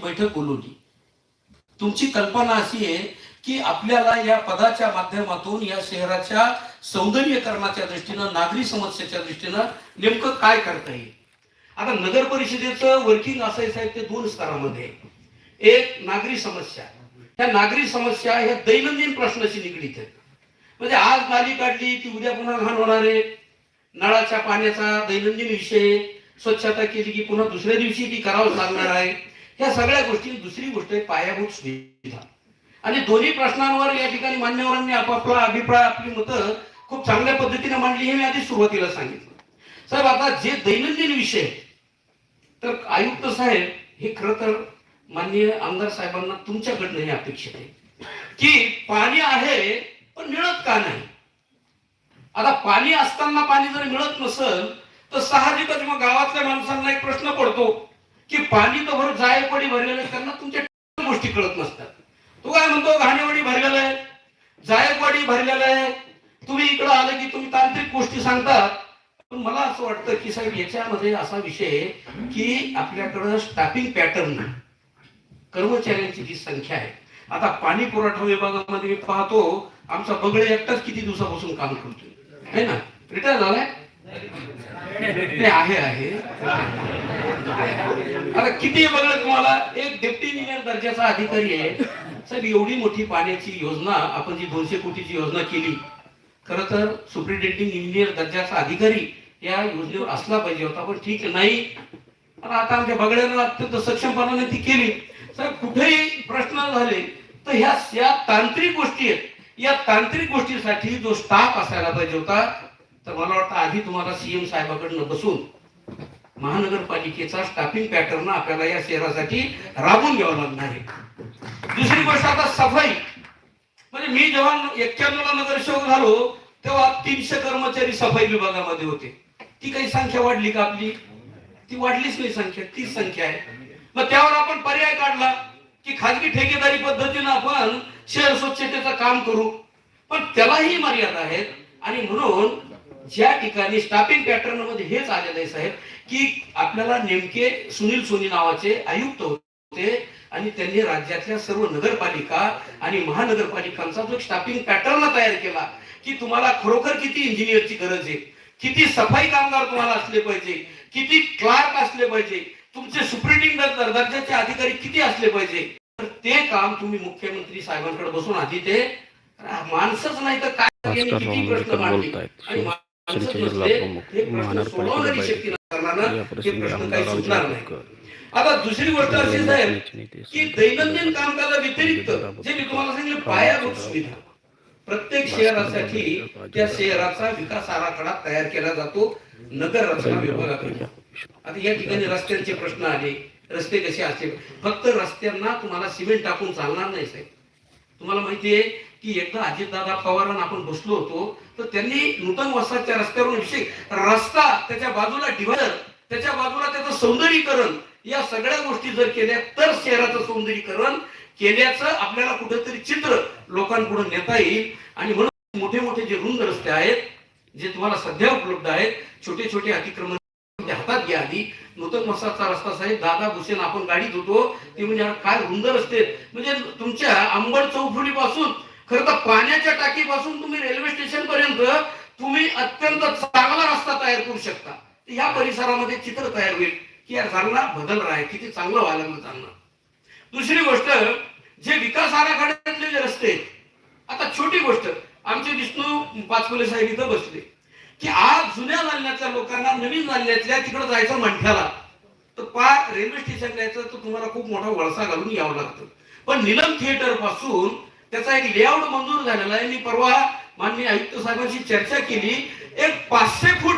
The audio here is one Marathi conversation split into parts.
बैठक बोलवली. तुमची कल्पना अशी आहे की आपल्याला या पदाच्या माध्यमातून या शहराच्या सौंदर्यकरणाच्या दृष्टीनं नागरी समस्याच्या दृष्टीनं नेमकं काय करता येईल? आता नगर परिषदेचं वर्किंग असायचं आहे ते दोन स्तरामध्ये एक नागरी समस्या. ह्या नागरी समस्या ह्या दैनंदिन प्रश्नाशी निगडीत आहेत. म्हणजे आज नाली काढली की उद्या पुन्हा घाण होणार आहे. नळाच्या पाण्याचा दैनंदिन विषय स्वच्छता केली की पुन्हा दुसऱ्या दिवशी ती करावंच लागणार आहे. ह्या सगळ्या गोष्टी दुसरी गोष्ट आहे पायाभूत सुविधा. आणि दोन्ही प्रश्नांवर या ठिकाणी मान्यवरांनी आपापला अभिप्राय आपली मतं खूप चांगल्या पद्धतीने मांडली हे मी आधी सुरुवातीला सांगितलं. साहेब आता जे दैनंदिन विषय तर आयुक्त साहेब हे खरं तर माननीय आमदार साहेबांना तुमच्याकडनं हे अपेक्षित आहे. की पाणी आहे पण मिळत का नाही? आता पाणी असताना पाणी जर मिळत नसल तर साहजिकच मग गावातल्या माणसांना एक प्रश्न पडतो की पाणी तो भर जायपडी भरलेलं आहे त्यांना तुमच्या गोष्टी कळत नसतात. तो काय म्हणतो घाणेवाडी भरलेलं आहे जायकवाडी भरलेलं आहे. तुम्ही इकडं आलं की तुम्ही तांत्रिक गोष्टी सांगतात पण मला असं वाटतं की साहेब याच्यामध्ये असा विषय की आपल्याकडं स्टाफिंग पॅटर्न कर्मचाऱ्यांची जी संख्या आहे. आता पाणी पुरवठा विभागामध्ये मी पाहतो आमचा बगळे एकटाच किती दिवसापासून काम करतोय. है ना? रिटायर झालाय? ते आहे आहे. आता किती बघलं तुम्हाला? एक डेप्टी इंजिनियर दर्जाचा अधिकारी आहे. साहेब एवढी मोठी पाण्याची योजना आपण जी दोनशे कोटीची योजना केली खर तर सुप्रिटेंडिंग इंजिनियर दर्जाचा अधिकारी या योजनेवर असला पाहिजे होता पण ठीक नाही. पण आता आमच्या बगड्यानं अत्यंत सक्षमपणाने ती केली. सर कुठेही प्रश्न झाले तर ह्या या तांत्रिक गोष्टी आहेत. या तांत्रिक गोष्टीसाठी जो स्टाफ असायला पाहिजे होता तर मला वाटतं आधी तुम्हाला सीएम साहेबाकडनं बसून महानगरपालिकेचा स्टाफिंग पॅटर्न आपल्याला या शहरासाठी राबून घ्यावा लागणार आहे. दुसरी गोष्ट आता सफाई. म्हणजे मी जेव्हा एक्क्याण्णवला नगरसेवक झालो तेव्हा तीनशे कर्मचारी सफाई विभागामध्ये होते. ती काही संख्या वाढली का आपली? ती वाढलीच नाही संख्या तीच संख्या आहे. मग त्यावर आपण पर्याय काढला की खाजगी ठेकेदारी पद्धतीनं आपण शहर स्वच्छतेचं काम करू. पण त्यालाही मर्यादा आहेत. आणि म्हणून ज्या ठिकाणी स्टाफिंग पॅटर्नमध्ये हेच आलेलं आहे साहेब की आपल्याला नेमके सुनील सोनी नावाचे आयुक्त होते आणि त्यांनी राज्यातल्या सर्व नगरपालिका आणि महानगरपालिकांचा जो स्टाफिंग पॅटर्न तयार केला की तुम्हाला खरोखर किती इंजिनियरची गरज आहे? किती सफाई कामगार तुम्हाला असले पाहिजे? किती क्लार्क असले पाहिजे? तुमचे सुप्रिंटिंग दर्जाचे अधिकारी किती असले पाहिजे? तर ते काम तुम्ही मुख्यमंत्री साहेबांकडे बसून आधी ते माणसंच नाही तर काय? किती प्रश्न मांडले? आणि आता दुसरी गोष्ट अशी साहेब नेते की दैनंदिन कामकाजा व्यतिरिक्त जे मी तुम्हाला सांगितलं पायाभूत सुविधा. प्रत्येक शहरासाठी त्या शहराचा विकास आराखडा तयार केला जातो. नगर रचना विभागाकडे आता या ठिकाणी रस्त्यांचे प्रश्न आले. रस्ते कसे असतील फक्त रस्त्यांना तुम्हाला सिमेंट टाकून चालणार नाही साहेब. तुम्हाला माहिती आहे की एकदा अजितदादा पवारांना आपण बसलो होतो तर त्यांनी नूतन वसाहतच्या रस्त्यावरून विषय रस्ता त्याच्या बाजूला डिव्हायडर त्याच्या बाजूला त्याचं सौंदर्यीकरण या सगळ्या गोष्टी जर केल्या तर शहराचं सौंदर्यीकरण केल्याचं आपल्याला कुठेतरी चित्र लोकांपुढे नेता येईल. आणि म्हणून मोठे मोठे जे रुंद रस्ते आहेत जे तुम्हाला सध्या उपलब्ध आहेत छोटे छोटे अतिक्रमण म्हणजे हातात घ्या आधी. नूतन मसाचा रस्ता साहेब दादा भुसेन आपण गाडीत होतो. ते म्हणजे काय रुंद रस्ते. म्हणजे तुमच्या अंबड चौफुली पासून खरं तर पाण्याच्या टाकीपासून तुम्ही रेल्वे स्टेशन पर्यंत तुम्ही अत्यंत चांगला रस्ता तयार करू शकता. या परिसरामध्ये चित्र तयार होईल. की यार चांगला बदल राहा किती चांगलं व्हायला लागलं दुसरी गोष्ट जे विकास आराखड्यातले जे रस्ते आहेत, आता छोटी गोष्ट आमचे विष्णू पाचपुले साहेब इथं बसले. की आज जुन्या जालन्यातल्या लोकांना नवीन जालन्यातल्या तिकडे जायचं म्हटल्याला तर पार रेल्वे स्टेशन जायचं तर तुम्हाला खूप मोठा वळसा घालून यावं लागतं. पण निलम थिएटरपासून त्याचा एक लेआउट मंजूर झालेला आहे. मी परवा माननीय आयुक्त साहेबांशी चर्चा केली. एक पाचशे फूट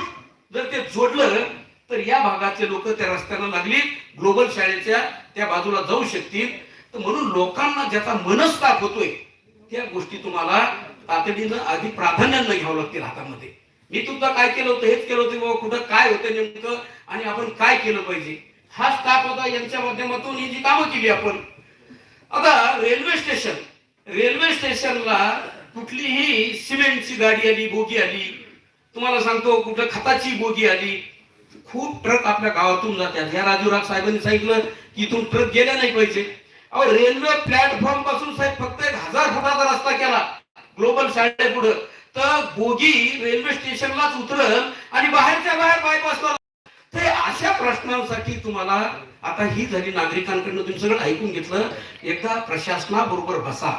जर ते जोडलं तर या भागातले लोक त्या रस्त्याला लागली. ग्लोबल शाळेच्या त्या बाजूला जाऊ शकतील. तर म्हणून लोकांना ज्याचा मनस्ताप होतोय त्या गोष्टी तुम्हाला तातडीनं आधी प्राधान्यानं घ्यावं लागतील हातामध्ये. मी तुमचं काय केलं होतं हेच केलं होतं कुठं काय होतं नेमकं आणि आपण काय केलं पाहिजे? हा स्टाफ होता यांच्या माध्यमातून ही जी कामं केली आपण. आता रेल्वे स्टेशन रेल्वे स्टेशनला कुठलीही सिमेंटची गाडी आली बोगी आली तुम्हाला सांगतो कुठं खताची बोगी आली खूप ट्रक आपल्या गावातून जातात. ह्या राजूराव साहेबांनी सांगितलं की इथून ट्रक गेल्या नाही पाहिजे. अहो रेल्वे प्लॅटफॉर्मपासून साहेब फक्त एक हजार फुटाचा रस्ता केला. ग्लोबल शाळे पुढं तर बोगी रेल्वे स्टेशनलाच उतरल आणि बाहेरच्या बाहेर बायपासला ते अशा प्रश्नांसाठी तुम्हाला आता ही झाली नागरिकांकडनं तुम्ही सगळं ऐकून घेतलं. एकदा प्रशासनाबरोबर बसा.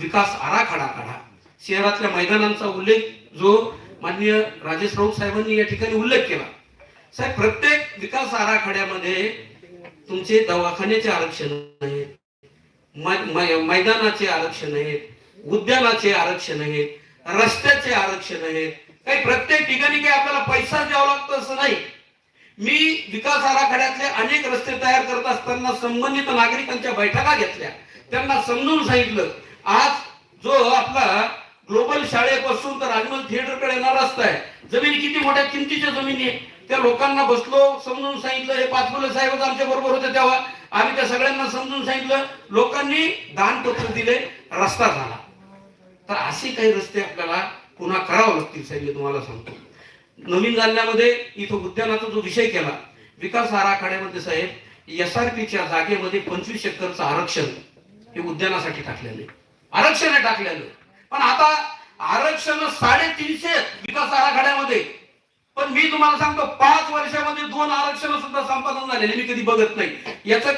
विकास आराखडा काढा. शहरातल्या मैदानांचा उल्लेख जो माननीय राजेश राऊत साहेबांनी या ठिकाणी उल्लेख केला. साहेब प्रत्येक विकास आराखड्यामध्ये तुमचे दवाखान्याचे आरक्षण आहेत मैदानाचे आरक्षण आहेत उद्यानाचे आरक्षण आहेत. रस्त्याचे आरक्षण आहेत काही प्रत्येक ठिकाणी काही आपल्याला पैसा द्यावा लागतो असं नाही. मी विकास आराखड्यातले अनेक रस्ते तयार करत असताना संबंधित नागरिकांच्या बैठका घेतल्या. त्यांना समजून सांगितलं आज जो आपला ग्लोबल शाळेपासून तर राजमल थिएटरकडे येणारा रस्ता आहे. जमीन किती मोठ्या किमतीच्या जमिनी आहे. त्या लोकांना बसलो समजून सांगितलं हे पाचपुले साहेब आमच्या बरोबर होते तेव्हा. आम्ही त्या सगळ्यांना समजून सांगितलं लोकांनी दानपत्र दिले रस्ता झाला. तर असे काही रस्ते आपल्याला पुन्हा करावं लागतील साहेब मी तुम्हाला सांगतो. नवीन जालन्यामध्ये इथं उद्यानाचा जो विषय केला विकास आराखड्यामध्ये साहेब एस आर पीच्या जागेमध्ये पंचवीस एकरचं आरक्षण हे उद्यानासाठी टाकलेलं आहे. आरक्षण आहे. टाकलेलं पण आता आरक्षण साडेतीनशे विकास आराखड्यामध्ये. पण मी तुम्हाला सांगतो पाच वर्षामध्ये दोन आरक्षण सुद्धा संपादन झालेले मी कधी बघत नाही. याचं